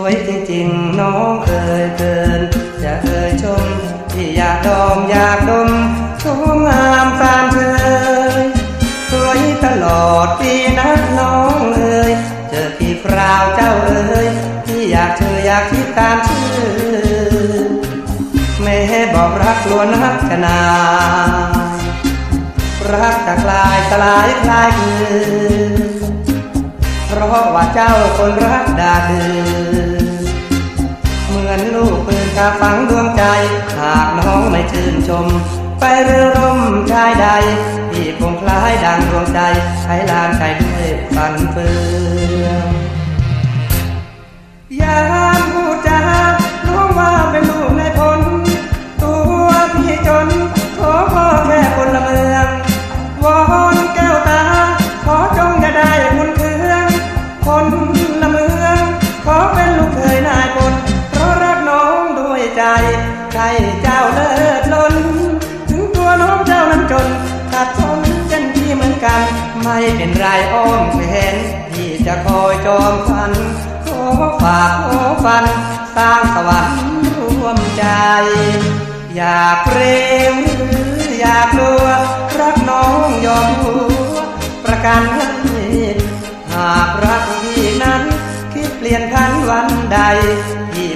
วยจริงๆ น้องเคยเกิน จะเคยชม ที่อยากดอมอยากดมชมงามตามเธอสวยตลอดปีนะน้องเอ่ยเจอพี่คราวเจ้าเอ่ยที่อยากเธออยากคิดตามชื่อแม่บอกรักล้วนนักขนารักจะกลายสลายคลายคือ เพราะว่าเจ้าคนรักดาดือเหมือนลูกปืนกาฝังดวงใจ หากน้องไม่ชื่นชม ไปเรือร่มชายใด ที่คงคล้ายดังดวงใจใช้ลานใจด้วยฟันเฟืองยาม ใจใครเจ้าเลิศล้น ถึงตัวน้องเจ้านั้นจนขาดทนกันพี่เหมือนกัน ไม่เป็นไรอ้อมแขนพี่จะคอยจอมพันขอฝากขอฟัน สร้างสวรรค์ร่วมใจ อยากเปรมหรืออยากลัว รักน้องยอมหัวประกันให้หากรักพี่นั้น คิดเปลี่ยนพันวันใด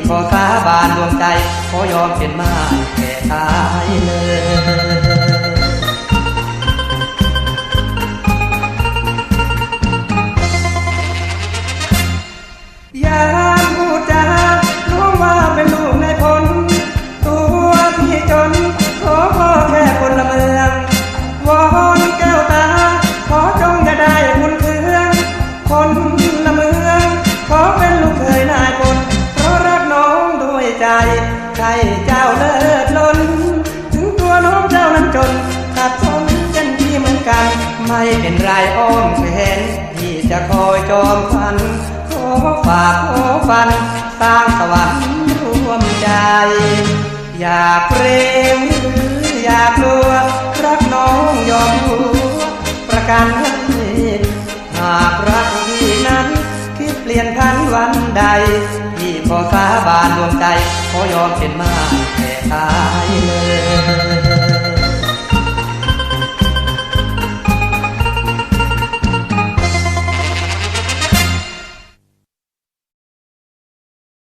ขอสาบานดวงใจ ขอยอมเป็นมาแก่ตายเลยย เป็นไรอ้อมแขนพี่จะคอยจอมพัน ขอฝากขอฟัน สร้างสวรรค์ร่วมใจ อยากเปรมหรืออยากกลัว รักน้องยอมหัวประกันให้หากรักพี่นั้นคิดเปลี่ยนพันวันใดพี่ขอสาบานดวงใจ ขอยอมเป็นมาแค่ตายเลย